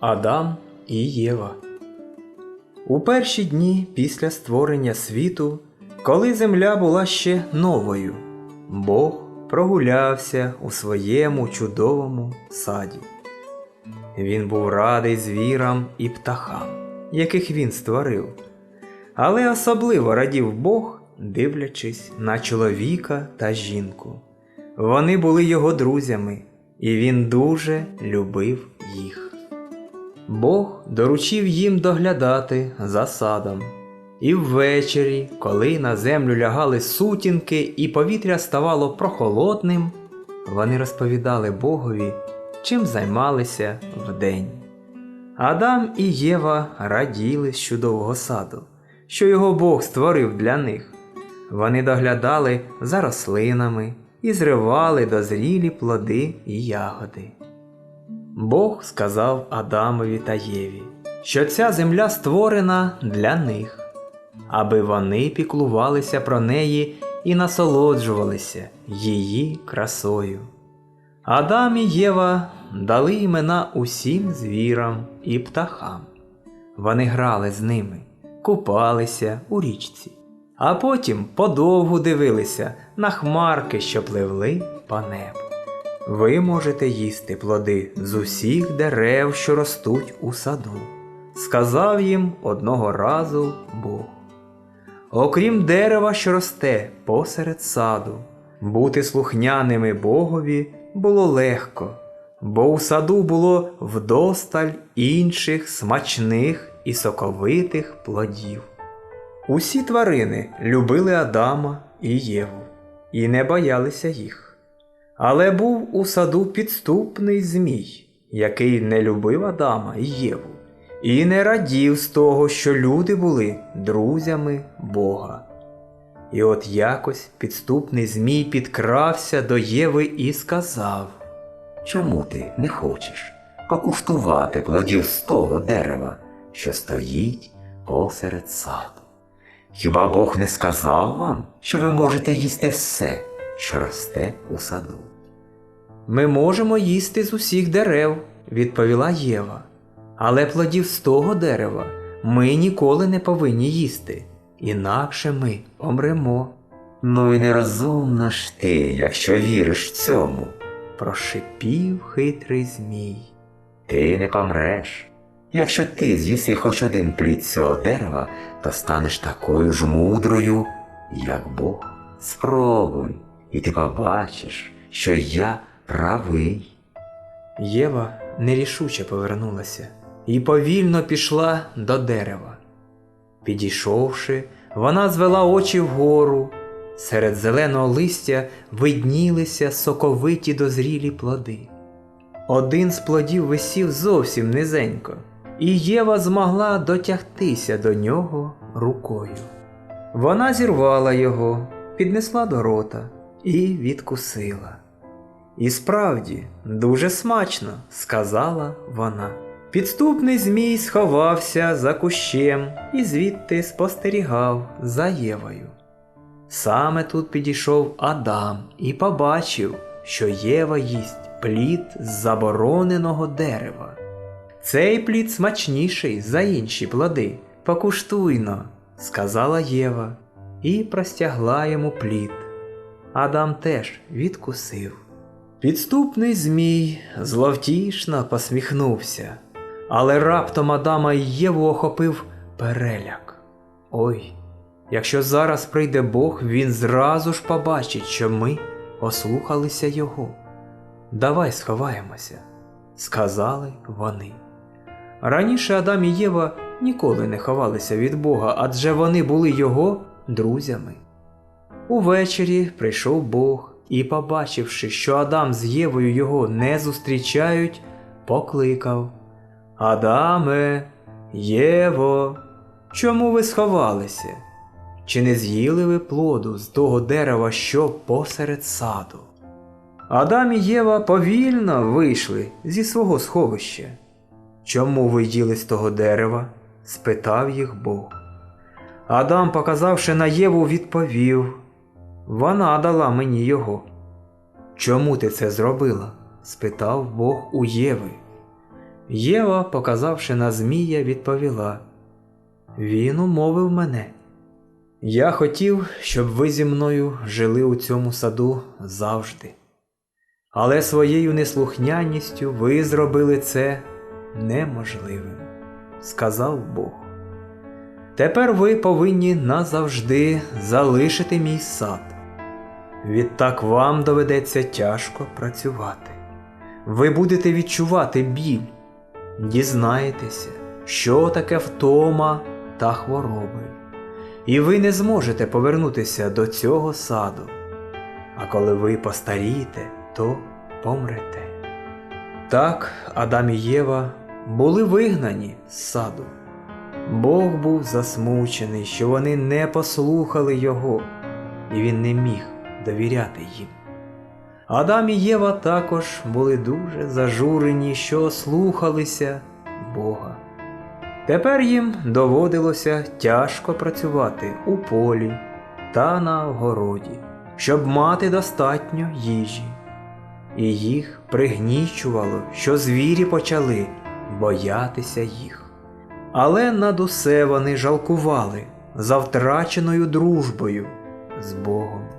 Адам і Єва. У перші дні після створення світу, коли земля була ще новою, Бог прогулявся у своєму чудовому саді. Він був радий звірам і птахам, яких він створив, але особливо радів Бог, дивлячись на чоловіка та жінку. Вони були його друзями, і він дуже любив їх. Бог доручив їм доглядати за садом. І ввечері, коли на землю лягали сутінки і повітря ставало прохолодним, вони розповідали Богові, чим займалися вдень. Адам і Єва раділи з чудового саду, що його Бог створив для них. Вони доглядали за рослинами і зривали дозрілі плоди і ягоди. Бог сказав Адамові та Єві, що ця земля створена для них, аби вони піклувалися про неї і насолоджувалися її красою. Адам і Єва дали імена усім звірам і птахам. Вони грали з ними, купалися у річці, а потім подовгу дивилися на хмарки, що пливли по небу. Ви можете їсти плоди з усіх дерев, що ростуть у саду, сказав їм одного разу Бог. Окрім дерева, що росте посеред саду, бути слухняними Богові було легко, бо у саду було вдосталь інших смачних і соковитих плодів. Усі тварини любили Адама і Єву і не боялися їх. Але був у саду підступний Змій, який не любив Адама і Єву, і не радів з того, що люди були друзями Бога. І от якось підступний Змій підкрався до Єви і сказав Чому ти не хочеш покуштувати плодів з того дерева, що стоїть посеред саду? Хіба Бог не сказав вам, що ви можете їсти все, що росте у саду? Ми можемо їсти з усіх дерев, відповіла Єва. Але плодів з того дерева ми ніколи не повинні їсти, інакше ми помремо, Ну і нерозумна ж ти, якщо віриш цьому. прошипів хитрий Змій. Ти не помреш. Якщо ти з'їси хоч один плід цього дерева, то станеш такою ж мудрою, як Бог. Спробуй, і ти побачиш, що я правий. Єва нерішуче повернулася і повільно пішла до дерева. Підійшовши, вона звела очі вгору. Серед зеленого листя виднілися соковиті дозрілі плоди. Один з плодів висів зовсім низенько, і Єва змогла дотягтися до нього рукою. Вона зірвала його, піднесла до рота і відкусила. І справді, дуже смачно, сказала вона. Підступний Змій сховався за кущем і звідти спостерігав за Євою. Саме тут підійшов Адам і побачив, що Єва їсть плід з забороненого дерева. Цей плід смачніший за інші плоди. Покуштуйно, сказала Єва, і простягла йому плід. Адам теж відкусив. Підступний Змій зловтішно посміхнувся, але раптом Адама і Єву охопив переляк. Ой, якщо зараз прийде Бог, він зразу ж побачить, що ми ослухалися його. Давай сховаємося, сказали вони. Раніше Адам і Єва ніколи не ховалися від Бога, адже вони були його друзями. Увечері прийшов Бог і, побачивши, що Адам з Євою його не зустрічають, покликав Адаме, Єво, чому ви сховалися? Чи не з'їли ви плоду з того дерева, що посеред саду? Адам і Єва повільно вийшли зі свого сховища. Чому ви їли з того дерева? спитав їх Бог. Адам, показавши на Єву, відповів Вона дала мені його. Чому ти це зробила? спитав Бог у Єви. Єва, показавши на Змія, відповіла: Він умовив мене. Я хотів, щоб ви зі мною жили у цьому саду завжди. Але своєю неслухняністю ви зробили це неможливим, сказав Бог. Тепер ви повинні назавжди залишити мій сад. Відтак вам доведеться тяжко працювати. Ви будете відчувати біль, дізнаєтеся, що таке втома та хвороби. І ви не зможете повернутися до цього саду. А коли ви постарієте, то помрете. Так Адам і Єва були вигнані з саду. Бог був засмучений, що вони не послухали його, і він не міг довіряти їм. Адам і Єва також були дуже зажурені, що слухалися Бога. Тепер їм доводилося тяжко працювати у полі та на огороді, щоб мати достатньо їжі. І їх пригнічувало, що звірі почали боятися їх. Але над усе вони жалкували за втраченою дружбою з Богом.